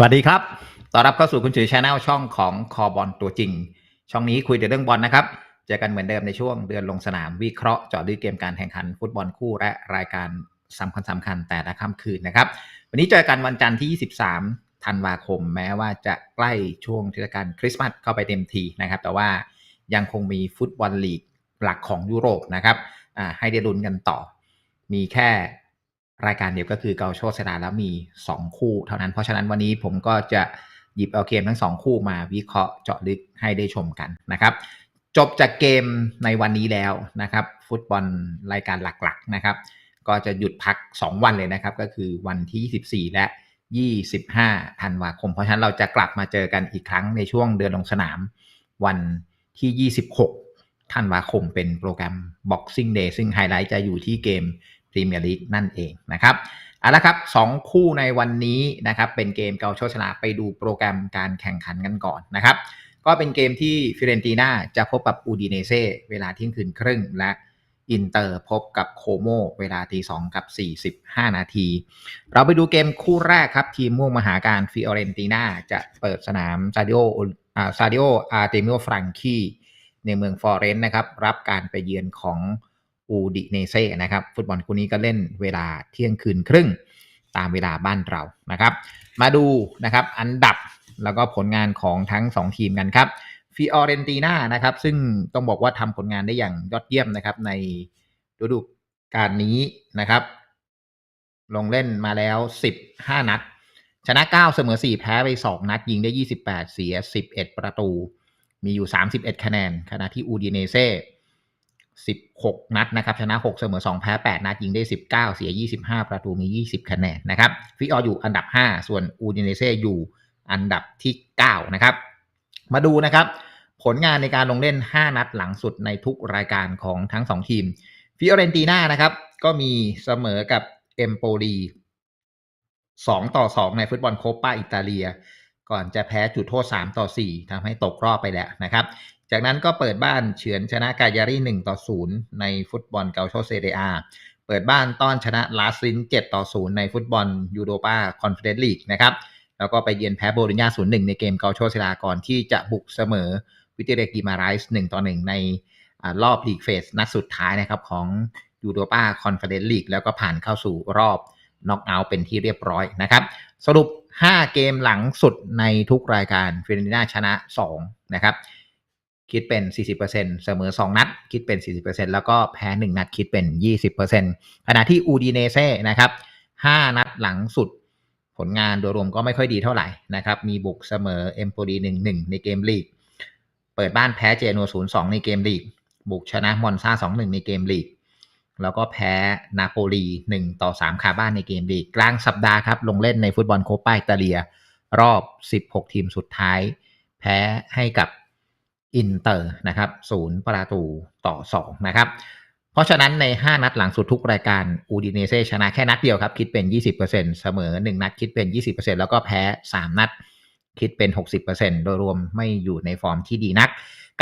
สวัสดีครับ ต้อนรับเข้าสู่คุณจุ๋ยชาแนลช่องของคอบอลตัวจริง ช่องนี้คุยแต่เรื่องบอลนะครับ เจอกันเหมือนเดิมในช่วงเดือนลงสนามวิเคราะห์เจาะลึกเกมการแข่งขันฟุตบอลคู่และรายการสำคัญสำคัญแต่ละค่ำคืนนะครับ วันนี้เจอกันวันจันทร์ที่ 23 ธันวาคม แม้ว่าจะใกล้ช่วงเทศกาลคริสต์มาสเข้าไปเต็มทีนะครับ แต่ว่ายังคงมีฟุตบอลลีกหลักของยุโรปนะครับให้ได้ลุ้นกันต่อ มีแค่ รายการเดียวก็คือเกาโชเซราแล้วมี 2 คู่เท่านั้น เพราะฉะนั้นวันนี้ผมก็จะหยิบเอาเกมทั้ง 2 คู่มาวิเคราะห์เจาะลึกให้ได้ชมกันนะครับ จบจากเกมในวันนี้แล้วนะครับ ฟุตบอลรายการหลักๆนะครับ ก็จะหยุดพัก 2 วันเลยนะครับ ก็คือวันที่ 24 และ 25ธันวาคม เพราะฉะนั้นเราจะกลับมาเจอกันอีกครั้งในช่วงเดือนลงสนาม วันที่ 26ธันวาคมเป็นโปรแกรม Boxing Day ซึ่งไฮไลท์จะอยู่ที่เกม พรีเมียร์ลีกนั่นเองนะครับเอาละครับสองคู่ในวันนี้นะครับเป็นเกมเกาโชชนะไปดูโปรแกรมการแข่งขันกันก่อนนะครับ ก็เป็นเกมที่ฟิเรนติน่าจะพบกับอูดิเนเซ่เวลาเที่ยงคืนครึ่ง และอินเตอร์พบกับโคโมเวลาตีสองกับ 45 นาที เราไปดูเกมคู่แรกครับ ทีมม่วงมหาการฟิออเรนติน่าจะเปิดสนามซาดิโออ่าซาดิโออาร์เตมิโอฟรังคีในเมืองฟอเรนซ์นะครับ รับการไปเยือนของ อูดิเนเซ่นะครับ ฟุตบอลคู่นี้ก็เล่นเวลาเที่ยงคืนครึ่งตามเวลาบ้านเรานะครับ มาดูนะครับอันดับแล้วก็ผลงานของทั้ง 2 ทีมกันครับฟิออเรนติน่านะครับ ซึ่งต้องบอกว่าทำผลงานได้อย่างยอดเยี่ยมนะครับ ในฤดูกาลนี้นะครับ ลงเล่นมาแล้ว 15 นัด ชนะ 9 เสมอ 4 แพ้ไป 2 นัด ยิงได้ 28 เสีย 11 ประตู มีอยู่ 31 คะแนนขณะที่อูดิเนเซ่ 16 นัดนะครับ ชนะ 6 เสมอ 2 แพ้ 8 นัด ยิงได้ 19 เสีย 25 ประตูมี 20 คะแนนนะครับฟิอออยู่อันดับ 5 ส่วนอูดิเนเซ่อยู่อันดับที่ 9 นะครับ มาดูนะครับ ผลงานในการลงเล่น 5 นัดหลังสุดในทุกรายการของทั้ง 2 ทีมฟิออเรนติน่านะครับ ก็มีเสมอกับเอมโปลี2 ต่อ 2 ในฟุตบอลโคปาอิตาเลีย ก่อนจะแพ้จุดโทษ 3 ต่อ 4ทำให้ตกรอบไปแล้วนะครับ จากนั้นก็เปิดบ้านเฉือนชนะกายารี1ต่อ 0 ในฟุตบอลเกาโชเซเรียเปิดบ้านต้อนชนะลาซิน7ต่อ 0 ในฟุตบอลยูโรปาคอนเฟอเรนซ์ลีกนะครับ แล้วก็ไปเยือนแพ้โบลิญญา0-1 ในเกมเกาโชเซเรียก่อนที่จะบุกเสมอวิเตเรกิมาไรส์1ต่อ 1 ในรอบลีกเฟสนัดสุดท้ายนะครับของยูโรปาคอนเฟอเรนซ์ลีกแล้วก็ผ่านเข้าสู่รอบน็อกเอาท์เป็นที่เรียบร้อยนะครับ สรุป 5 เกมหลังสุดในทุกรายการฟิเรนิน่าชนะ 2 นะครับ คิดเป็น 40%เสมอ 2 นัด คิดเป็น 40%แล้วก็แพ้ 1 นัดคิดเป็น 20%ขณะที่อูดีเนเซ่นะครับ5นัดหลังสุด ผลงานโดยรวมก็ไม่ค่อยดีเท่าไหร่นะครับ มีบุกเสมอเอมโปลี1-1 ในเกมลีก เปิดบ้านแพ้เจนัว0-2 ในเกมลีก บุกชนะมอนซา2-1 ในเกมลีก แล้วก็แพ้นาโปลี1ต่อ3คาบ้านในเกมลีก กลางสัปดาห์ครับ ลงเล่นในฟุตบอลโคปาอิตาเลีย รอบ 16 ทีมสุดท้าย แพ้ให้กับ อินเตอร์นะครับศูนย์ประตูต่อ 2 นะครับ เพราะฉะนั้นใน 5 นัดหลังสุดทุกรายการอูดิเนเซชนะแค่นัดเดียวครับ คิดเป็น 20%เสมอ 1 นัดคิดเป็น 20%แล้วก็แพ้ 3 นัดคิดเป็น 60%โดยรวมไม่อยู่ในฟอร์มที่ดีนัก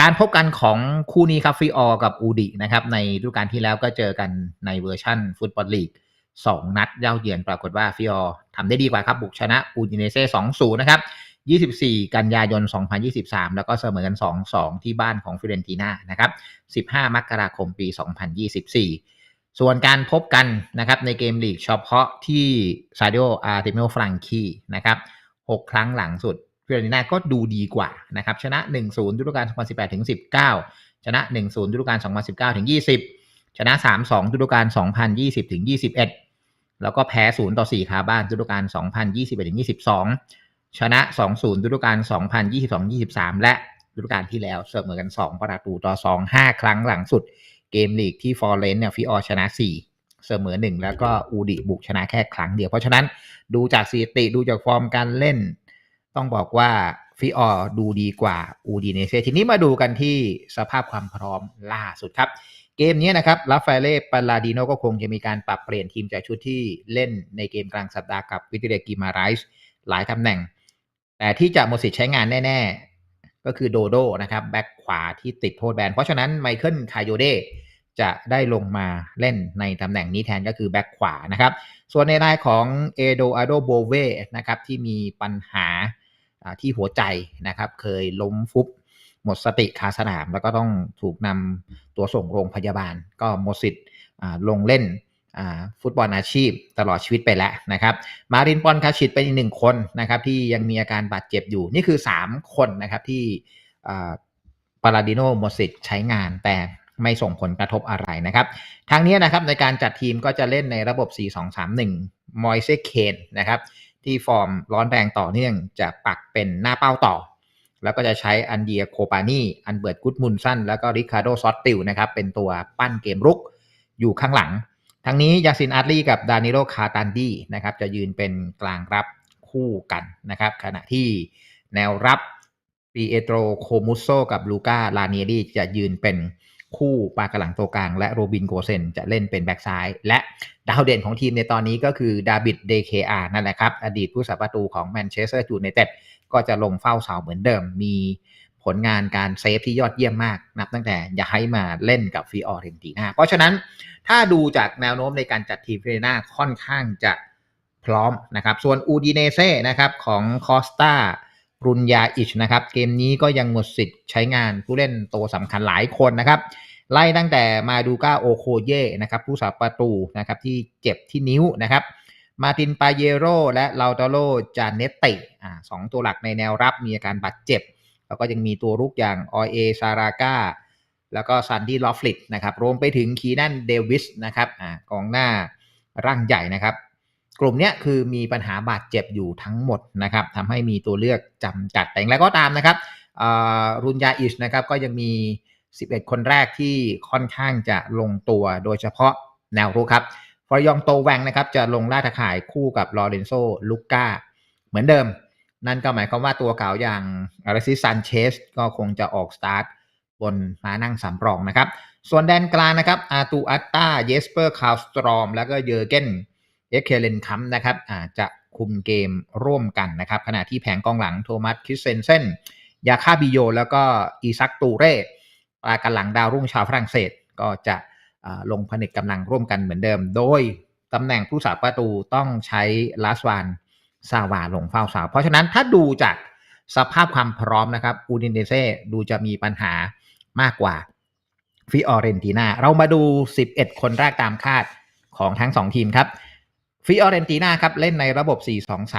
การพบกันของคู่นี้ครับฟิออกับอูดินะครับในฤดูกาลที่แล้วก็เจอกันในเวอร์ชั่นฟุตบอลลีก2 นัดเย้าเยือนปรากฏว่าฟิออทำได้ดีกว่าครับบุกชนะอูดิเนเซ่2-0 นะครับ 24 กันยายน 2023 แล้วก็เสมอกัน 2-2 ที่บ้านของฟิเรนติน่านะครับ 15 มกราคมปี 2024 ส่วนการพบกันนะครับในเกมลีกเฉพาะที่ซาดิโออาร์เตมิโอฟรังคีนะครับ6ครั้งหลังสุดฟิเรนติน่าก็ดูดีกว่านะครับชนะ 1-0ฤดูกาล2018ถึง19 ชนะ 1-0ฤดูกาล2019ถึง20 ชนะ 3-2ฤดูกาล2020ถึง21 แล้วก็แพ้ 0 ต่อ 4 คาบ้านฤดูกาล2021ถึง22 ชนะ 2-0ฤดูกาล2022-23 และฤดูกาลที่แล้วเสมอกัน 2 ประตูต่อ 2 5 ครั้งหลังสุด เกมลีกที่ฟอร์เรนเนี่ยฟิออชนะ 4 เสมอ 1 แล้วก็อูดิบุกชนะแค่ครั้งเดียว เพราะฉะนั้นดูจากสถิติดูจากฟอร์มการเล่น ต้องบอกว่าฟิออดูดีกว่าอูดีเนเซทีนี้มาดูกันที่สภาพความพร้อมล่าสุดครับ เกมนี้นะครับลาฟาเล่ปาลาดิโนก็คงจะมีการปรับเปลี่ยนทีมจากชุดที่เล่นในเกมกลางสัปดาห์กับวิติเรกิมาไรส์หลายตำแหน่ง แต่ที่จะหมดสิทธิ์ใช้งานแน่ ๆ ก็คือโดโดนะครับ แบ็คขวาที่ติดโทษแบน เพราะฉะนั้นไมเคิลคายโยเดจะได้ลงมาเล่นในตำแหน่งนี้แทนก็คือแบ็คขวานะครับ ส่วนในรายของเอโดอาโดโบเวนะครับที่มีปัญหาที่หัวใจนะครับ เคยล้มฟุบหมดสติคาสนาม แล้วก็ต้องถูกนำตัวส่งโรงพยาบาล ก็หมดสิทธิ์ลงเล่น ฟุตบอลอาชีพตลอดชีวิตไปแล้วนะครับ มารินปอนคาชิตเป็นอีกหนึ่งคนนะครับที่ยังมีอาการบาดเจ็บอยู่ นี่คือ 3 คนนะครับที่ปาราดิโนหมสิทธิ์ใช้งานแต่ไม่ส่งผลกระทบอะไรนะครับทางนี้นะครับในการจัดทีมก็จะเล่นในระบบ 4-2-3-1 มอยเซเคนนะครับที่ฟอร์มร้อนแรงต่อเนื่องจะปักเป็นหน้าเป้าต่อ แล้วก็จะใช้อันเดียโคปานีอันเบิร์ตกุดมุนสันแล้วก็ริคาโดซอตติลนะครับเป็นตัวปั้นเกมรุกอยู่ข้างหลัง ทั้งนี้ยาซินอาร์ลีกับดานิโลคาตันดีนะครับจะยืนเป็นกลางรับคู่กันนะครับ ขณะที่แนวรับปีเอโตรโคมุโซกับลูกาลาเนียดีจะยืนเป็นคู่ปากหลังตัวกลาง และโรบินโกเซนจะเล่นเป็นแบ็กซ้าย และดาวเด่นของทีมในตอนนี้ก็คือดาบิดเดเคอานั่นแหละครับ อดีตผู้สัประตูของแมนเชสเตอร์ยูไนเต็ดก็จะลงเฝ้าเสาเหมือนเดิมมี ผลงานการเซฟที่ยอดเยี่ยมมากนับตั้งแต่ย้ายมาเล่นกับฟิออเรนตินาเพราะฉะนั้นถ้าดูจากแนวโน้มในการจัดทีมฟิเรนาค่อนข้างจะพร้อมนะครับส่วนอูดิเนเซ่นะครับของคอสตารุนยาอิชนะครับเกมนี้ก็ยังหมดสิทธิ์ใช้งานผู้เล่นตัวสำคัญหลายคนนะครับไล่ตั้งแต่มาดูก้าโอโคเย่นะครับผู้สาประตูนะครับที่เจ็บที่นิ้วนะครับมาตินปาเยโรและลาตาโลจานเนตติอ่าสองตัวหลักในแนวรับมีอาการบาดเจ็บ แล้วก็ยังมีตัวรุกอย่างออยเอซาราก้าแล้วก็ซันดี้ลอฟลิตนะครับรวมไปถึงคีนันเดวิสนะครับอกองหน้าร่างใหญ่นะครับ กลุ่มนี้คือมีปัญหาบาดเจ็บอยู่ทั้งหมดนะครับทำให้มีตัวเลือกจำกัดแต่อย่างไรก็ตามนะครับรุนยาอิชนะครับก็ยังมี 11 คนแรกที่ค่อนข้างจะลงตัวโดยเฉพาะแนวรุกครับฟรยองโตแวงนะครับจะลงล่าตะข่ายคู่กับลอเรนโซลูก้าเหมือนเดิม นั่นก็หมายความว่าตัวเก่าอย่างอาริซิซันเชสก็คงจะออกสตาร์ทบนมานั่งสำรองนะครับ ส่วนแดนกลางนะครับอาตูอัตตาเยสเปอร์คาวสตรอมแล้วก็เยอร์เกนเอ็กเคเลนคัมนะครับอาจจะคุมเกมร่วมกันนะครับ ขณะที่แผงกองหลังโทมัสคิสเซนเซนยาคาบิโย แล้วก็อีซักตูเร่ปลากันหลังดาวรุ่งชาวฝรั่งเศสก็จะลงผนึกกำลังร่วมกันเหมือนเดิม โดยตำแหน่งผู้สาประตูต้องใช้ลาสวาน ซาวาลงเฝ้าสาว เพราะฉะนั้นถ้าดูจากสภาพความพร้อมนะครับอูดินเดเซ่ดูจะมีปัญหามากกว่าฟิออเรนตินาเรามาดู 11 คนแรกตามคาดของทั้ง 2 ทีมครับฟิออเรนตินาครับเล่นในระบบ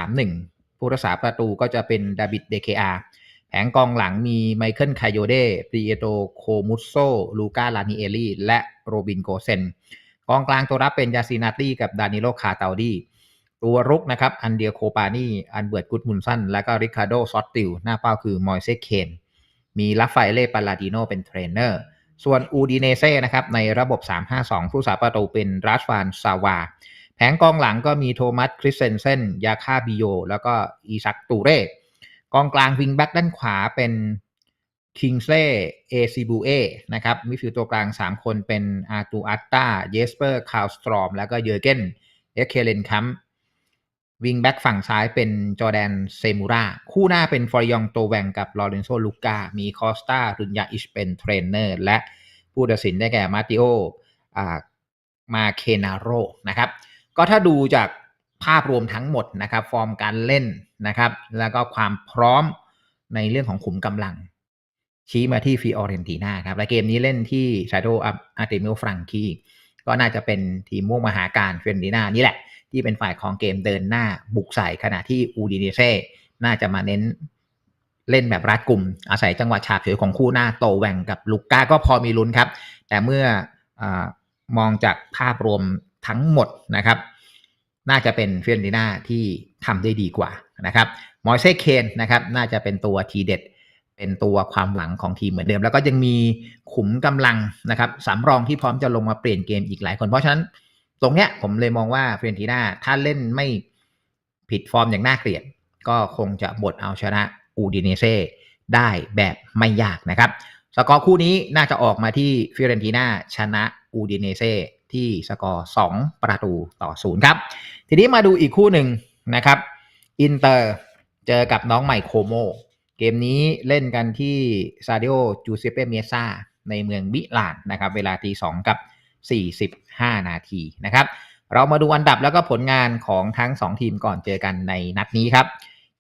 4-2-3-1 ผู้รักษาประตูก็จะเป็นดาบิดเดเคอาแผงกองหลังมีไมเคิลคายโยเดปริเอโตโคมุสโซ ลูกาลานิเอลีและโรบินโกเซน กองกลางตัวรับเป็นยาซินาตี้กับดานิโลคาเตาดี ตัวรุกนะครับอันเดียโคปานี่อันเบิร์ตกุดมุนสันและก็ริคาร์โดซอตติลหน้าเป้าคือมอยเซเคนมีลาฟาเอเล่ปาลาดิโนเป็นเทรนเนอร์ ส่วนอูดิเนเซ่นะครับในระบบ 3-5-2 ผู้สาประตูเป็นรัสฟานซาวา แผงกองหลังก็มีโทมัสคริสเซนเซนยาคาบิโย แล้วก็อีซักตูเร่กองกลางวิงแบ็กด้านขวาเป็นคิงเซ่เอซิบูเอนะครับมิฟิลตัวกลาง 3 คนเป็นอาตูอัตตาเยสเปอร์คาวสตรอมแล้วก็เยอร์เกนเอเคเลนคัม วิงแบ็กฝั่งซ้ายเป็นจอแดนเซมูรา คู่หน้าเป็นฟอริยองโตแวงกับลอเรนโซลูกา มีคอสตารุนยาอิชเป็นเทรนเนอร์ และผู้ตัดสินได้แก่มาติโอมาเคนาโรนะครับ ก็ถ้าดูจากภาพรวมทั้งหมดนะครับ ฟอร์มการเล่นนะครับ แล้วก็ความพร้อมในเรื่องของขุมกำลัง ชี้มาที่ฟิออเรนตินาครับ และเกมนี้เล่นที่ชาโดอาร์เตมิโอฟรังคี ก็น่าจะเป็นทีมม่วงมหาการเฟรนตินานี่แหละ ที่เป็นฝ่ายของเกมเดินหน้าบุกใส่ขณะที่อูดิเนเซ่น่าจะมาเน้นเล่นแบบรัดกลุ่ม อาศัยจังหวะฉาบเฉยของคู่หน้าโตแหวงกับลูกก้าก็พอมีลุ้นครับ แต่เมื่ออมองจากภาพรวมทั้งหมดนะครับ น่าจะเป็นเฟีนติน่าที่ทำได้ดีกว่านะครับมอยเซ่เคนนะครับน่าจะเป็นตัวทีเด็ด เป็นตัวความหวังของทีมเหมือนเดิม แล้วก็ยังมีขุมกำลังนะครับสำรองที่พร้อมจะลงมาเปลี่ยนเกมอีกหลายคน เพราะฉะนั้นตรงเนี้ยผมเลยมองว่าเฟรนติน่าถ้าเล่นไม่ผิดฟอร์มอย่างน่าเกลียด ก็คงจะบดเอาชนะอูดิเนเซ่ได้แบบไม่ยากนะครับ สกอร์คู่นี้น่าจะออกมาที่ฟิเรนติน่าชนะอูดิเนเซ่ที่สกอร์ 2 ประตูต่อศูนย์ครับ ทีนี้มาดูอีกคู่หนึ่งนะครับ อินเตอร์เจอกับน้องใหม่โคโม เกมนี้เล่นกันที่ซาดิโอจูเซเปเมซาในเมืองมิลานนะครับ เวลาตีสองกับ 45 นาทีนะครับ เรามาดูอันดับแล้วก็ผลงานของทั้ง 2 ทีมก่อนเจอกันในนัดนี้ครับ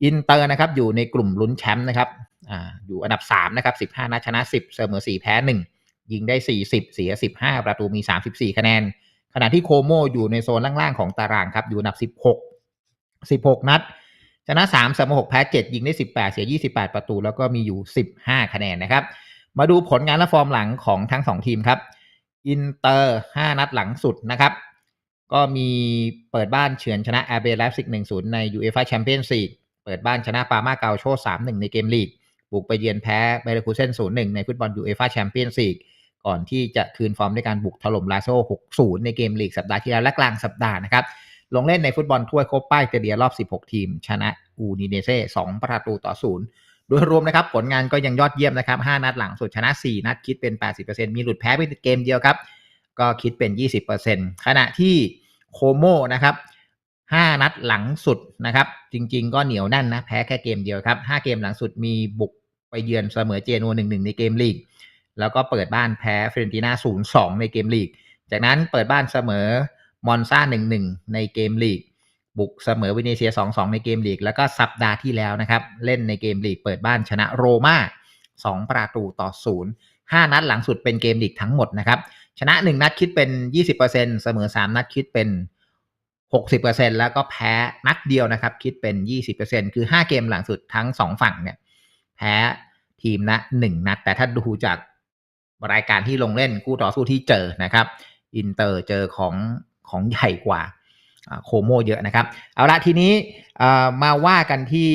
อินเตอร์นะครับอยู่ในกลุ่มลุ้นแชมป์นะครับอ่าอยู่อันดับ3นะครับ 15 นัดชนะ 10 เสมอ 4 แพ้ 1 ยิงได้ 40 เสีย 15 ประตูมี 34 คะแนน ขณะที่โคโมอยู่ในโซนล่างๆของตารางครับ อยู่อันดับ 16 16 นัด ชนะ3เสมอ6แพ้7ยิงได้ 18 เสีย 28 ประตู แล้วก็มีอยู่ 15 คะแนนนะครับ มาดูผลงานและฟอร์มหลังของทั้ง 2 ทีมครับอินเตอร์5นัดหลังสุดนะครับ ก็มีเปิดบ้านเฉือนชนะแอร์เบลไลฟ์ซิก1-0 ในยูเอฟ่าแชมเปี้ยนส์ลีกเปิดบ้านชนะปามาเกาโช3-1 ในเกมลีก บุกไปเยือนแพ้เบเลคูเซน0-1 ในฟุตบอลยูเอฟ่าแชมเปี้ยนส์ลีกก่อนที่จะคืนฟอร์มด้วยการบุกถล่มลาโซ่6-0 ในเกมลีกสัปดาห์ที่แล้วและกลางสัปดาห์นะครับ ลงเล่นในฟุตบอลถ้วยโคป้าอิตาเลียรอบ 16 ทีม ชนะอูนิเนเซ่2ประตูต่อ0โดยรวมนะครับ ผลงานก็ยังยอดเยี่ยมนะครับ 5 นัดหลังสุดชนะ 4 นัดคิดเป็น 80%มีหลุดแพ้ไปเกมเดียวครับ ก็คิดเป็น 20%ขณะที่โคโมนะครับ 5 นัดหลังสุดนะครับ จริง ๆ ก็เหนียวแน่นนะ แพ้แค่เกมเดียวครับ 5 เกมหลังสุดมีบุกไปเยือนเสมอเจนัว1-1 ในเกมลีก แล้วก็เปิดบ้านแพ้เฟรนติน่า 0-2 ในเกมลีก จากนั้นเปิดบ้านเสมอ มอนซา1-1ในเกมลีก บุกเสมอวิเนเซีย2-2ในเกมลีก แล้วก็สัปดาห์ที่แล้วนะครับ เล่นในเกมลีกเปิดบ้านชนะโรม่า2ประตูต่อ0 5นัดหลังสุดเป็นเกมลีกทั้งหมดนะครับ ชนะ1นัดคิดเป็น20%เสมอ3นัดคิดเป็น60%แล้วก็แพ้นัดเดียวนะครับ คิดเป็น20%คือ5เกมหลังสุดทั้ง2ฝั่งเนี่ย แพ้ทีมละ1นัด แต่ถ้าดูจากรายการที่ลงเล่นคู่ต่อสู้ที่เจอนะครับ อินเตอร์เจอของ ของใหญ่กว่าโคโมเยอะนะครับ เอาละทีนี้มาว่ากันที่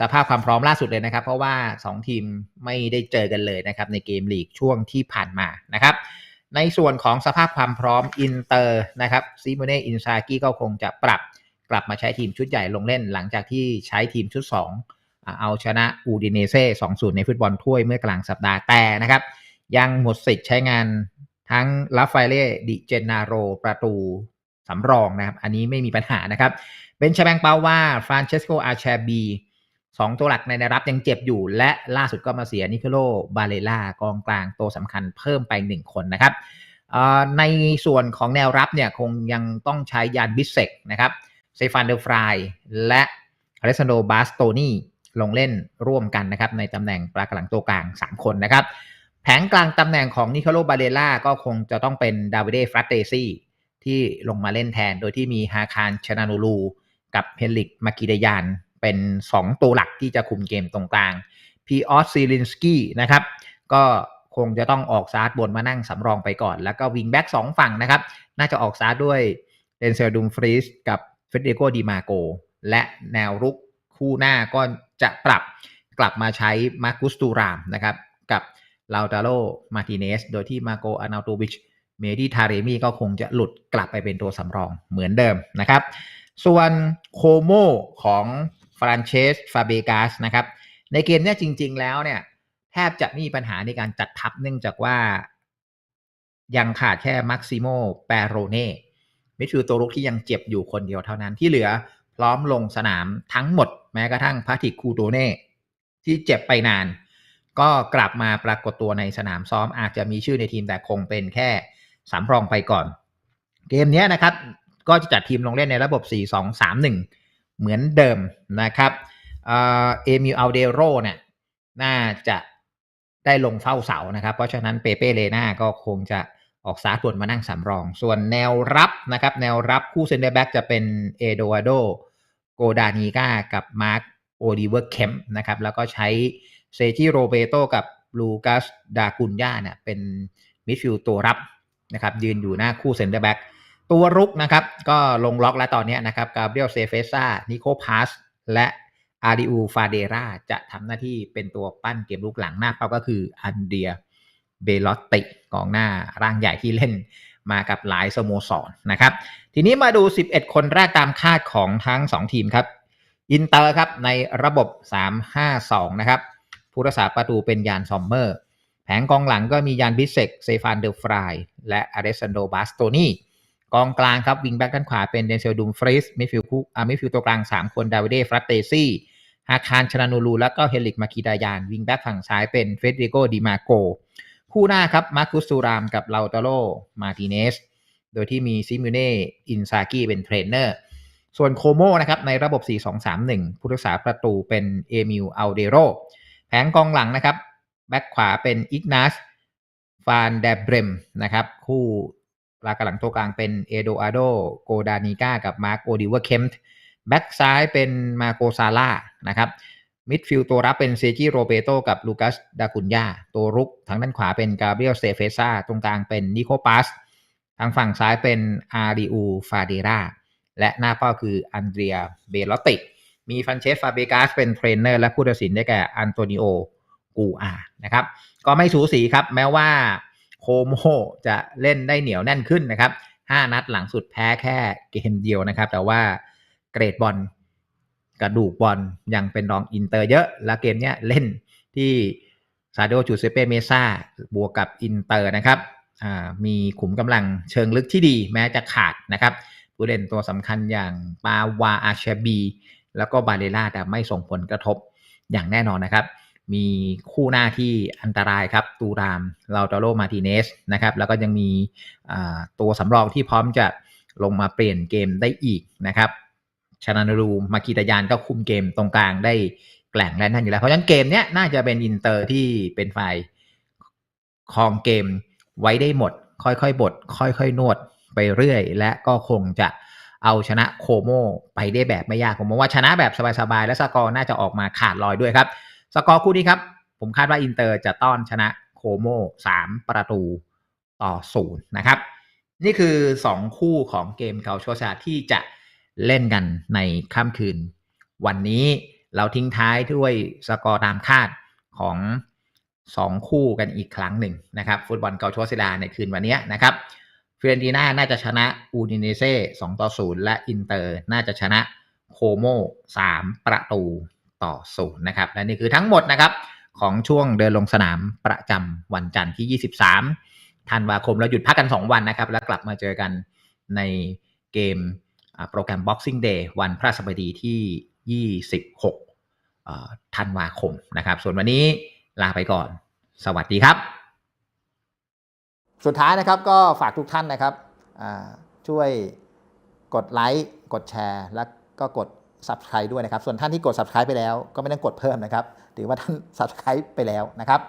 สภาพความพร้อมล่าสุดเลยนะครับ เพราะว่า 2 ทีมไม่ได้เจอกันเลยนะครับ ในเกมลีกช่วงที่ผ่านมานะครับ ในส่วนของสภาพความพร้อมอินเตอร์นะครับซิโมเน่อินซากิก็คงจะปรับกลับมาใช้ทีมชุดใหญ่ลงเล่น หลังจากที่ใช้ทีมชุด 2 เอาชนะอูดิเนเซ่2-0 ในฟุตบอลถ้วยเมื่อกลางสัปดาห์แต่นะครับ ยังหมดสิทธิ์ใช้งาน ทั้งลาฟาเล่ดิเจนาโรประตูสำรองนะครับ อันนี้ไม่มีปัญหานะครับเป็นชาแบงเปาว่าฟรานเชสโกอาแชบีสองตัวหลักในรับยังเจ็บอยู่ และล่าสุดก็มาเสียนิโคโลบาเลล่ากองกลางตัวสำคัญเพิ่มไป 1 คนนะครับในส่วนของแนวรับเนี่ยคงยังต้องใช้ยานบิสเซกนะครับเซฟานเดลฟรายและอเลสซานโดบาสโตนีลงเล่นร่วมกันนะครับในตำแหน่งปลากระหลังตัวกลาง 3 คนนะครับ แผงกลางตำแหน่งของนิโคโลบาเลล่าก็คงจะต้องเป็นดาวิเดฟรัตเตซี่ที่ลงมาเล่นแทน โดยที่มีฮาคารชนานูรูกับเฮลิกมากิเดยานเป็น 2 ตัวหลักที่จะคุมเกมตรงกลาง พีออสซิลินสกี้นะครับ ก็คงจะต้องออกซาร์ดบนมานั่งสำรองไปก่อน แล้วก็วิงแบ็กสองฝั่งนะครับ น่าจะออกซาร์ดด้วยเดนเซลดุมฟรีสกับเฟเดโกดีมาโก และแนวรุกคู่หน้าก็จะปรับกลับมาใช้มาร์กุสตูรามนะครับ กับ ลาตาโลมาติเนส โดยที่มาโกอานาโตวิช เมดิทาเรมีก็คงจะหลุดกลับไปเป็นตัวสำรองเหมือนเดิมนะครับ ส่วนโคโมของฟรานเชสฟาเบกาสนะครับ ในเกมนี้จริง ๆ แล้วเนี่ยแทบจะไม่มีปัญหาในการจัดทัพเนื่องจากว่ายังขาดแค่มักซิโมแปโรเน่มิดฟิลด์ตัวรุกที่ยังเจ็บอยู่คนเดียวเท่านั้นที่เหลือพร้อมลงสนามทั้งหมดแม้กระทั่งพาติคูโดเน่ที่เจ็บไปนาน ก็กลับมาปรากฏตัวในสนามซ้อมอาจจะมีชื่อในทีมแต่คงเป็นแค่สามรองไปก่อน เกมนี้นะครับ ก็จะจัดทีมลงเล่นในระบบ 4-2-3-1 เหมือนเดิมนะครับเอมิลอัลเดโรเนี่ยน่าจะได้ลงเฝ้าเสานะครับ เพราะฉะนั้นเปเป้เลน่าก็คงจะออกซาร์ดวนมานั่งสำรอง ส่วนแนวรับนะครับ แนวรับคู่เซนเตอร์แบ็กจะเป็นเอโดวาโดโกดานีกากับมาร์คโอดิเวอร์เคมนะครับ แล้วก็ใช้ เซจิโรเบโตกับลูกัสดากุนย่าเนี่ยเป็นมิดฟิลด์ตัวรับนะครับยืนอยู่หน้าคู่เซนเตอร์แบ็กตัวรุกนะครับก็ลงล็อกแล้วตอนนี้นะครับกาเบรียลเซเฟซ่านิโคพาสและอาริอูฟาเดราจะทำหน้าที่เป็นตัวปั้นเกมลุกหลังหน้าเป้าก็คืออันเดียเบลอตติกองหน้าร่างใหญ่ที่เล่นมากับหลายสโมสรนนะครับ ทีนี้มาดู 11 คนแรกตามคาดของทั้ง 2 ทีมครับ อินเตอร์ครับในระบบ 3-5-2 นะครับ ผู้รักษาประตูเป็นยานซอมเมอร์ แผงกองหลังก็มียานบิเซกเซฟานเดลฟรายและอเดซันโดบาสโตนีกองกลางครับวิงแบ็กด้านขวาเป็นเดนเซลดูมฟริสมิฟิลคู่อ่ามิฟิลตัวกลาง 3 คนดาวิเดฟรัตเตซี่อาคารชนานูรูแล้วก็เฮลิกมาคิดายานวิงแบ็กฝั่งซ้ายเป็นเฟดริโกดิมาโกคู่หน้าครับมาร์คุสตูรามกับลาตาโรมาติเนสโดยที่มีซิมิเน่อินซากิเป็นเทรนเนอร์ ส่วนโคโมนะครับในระบบ 4-2-3-1 ผู้รักษาประตูเป็นเอมิลอัลเดโร แผงกองหลังนะครับ แบ็คขวาเป็นอิกนาสฟานเดเบรมนะครับ คู่ลากหลังตัวกลางเป็นเอโดอาโดโกดานิก้ากับมาร์กโอดิเวอร์เคมต์แบ็กซ้ายเป็นมาโกซาล่านะครับมิดฟิลด์ตัวรับเป็นเซจิโรเบโตกับลูคัสดากุนยาตัวรุกทางด้านขวาเป็นกาเบรียลเซเฟซ่าตรงกลางเป็นนิโคปัสทางฝั่งซ้ายเป็นอาริอูฟาเดราและหน้าเป้าคืออันเดรียเบลอติ มีฟันเชสฟาเบกาสเป็นเทรนเนอร์และผู้ตัดสินได้แก่อันโตนิโอกูอานะครับ ก็ไม่สูสีครับ แม้ว่าโคโมจะเล่นได้เหนียวแน่นขึ้นนะครับ5นัดหลังสุดแพ้แค่เกมเดียวนะครับ แต่ว่าเกรดบอลกระดูกบอลยังเป็นรองอินเตอร์เยอะ และเกมเนี้ยเล่นที่ซาโดจูเซเปเมซาบวกกับอินเตอร์นะครับมีขุมกำลังเชิงลึกที่ดีแม้จะขาดนะครับผู้เล่นตัวสำคัญอย่างปาวาอาเชบี แล้วก็บาเลล่าแต่ไม่ส่งผลกระทบอย่างแน่นอนนะครับ มีคู่หน้าที่อันตรายครับ ตูรามลาตาโรมาติเนสนะครับ แล้วก็ยังมีตัวสำรองที่พร้อมจะลงมาเปลี่ยนเกมได้อีกนะครับชนานูรูมากิตายานก็คุมเกมตรงกลางได้แกล่งและนั่นอยู่แล้ว เพราะฉะนั้นเกมเนี้ยน่าจะเป็นอินเตอร์ที่เป็นฝ่ายครองเกมไว้ได้หมด ค่อยๆบดค่อยๆนวดไปเรื่อย และก็คงจะ เอาชนะโคโมไปได้แบบไม่ยาก ผมมองว่าชนะแบบสบายๆ และสกอร์น่าจะออกมาขาดลอยด้วยครับ สกอร์คู่นี้ครับ ผมคาดว่าอินเตอร์จะต้อนชนะโคโม3 ประตูต่อศูนย์นะครับ นี่คือ 2 คู่ของเกมเกาโชชาที่จะเล่นกันในค่ำคืน วันนี้เราทิ้งท้ายด้วยสกอร์ตามคาดของ 2 คู่กันอีกครั้งหนึ่งนะครับ ฟุตบอลเกาโชซิลาในคืนวันนี้นะครับ ฟิเรนติน่าน่าจะชนะอูดิเนเซ่2ต่อ0และอินเตอร์น่าจะชนะโคโม3ประตูต่อ0นะครับ และนี่คือทั้งหมดนะครับของช่วงเดินลงสนามประจำวันจันทร์ที่ 23ธันวาคมเราหยุดพักกัน 2 วันนะครับ แล้วกลับมาเจอกันในเกมโปรแกรม Boxing Day วันพระสบดีที่ 26ธันวาคมนะครับ ส่วนวันนี้ลาไปก่อน สวัสดีครับ สุดท้ายนะครับก็ฝากทุกท่านนะครับช่วยกดไลค์กดแชร์ และก็กด Subscribe ด้วยนะครับ ส่วนท่านที่กด Subscribe ไปแล้ว ก็ไม่ต้องกดเพิ่มนะครับ ถือว่าท่าน Subscribe ไปแล้วนะครับ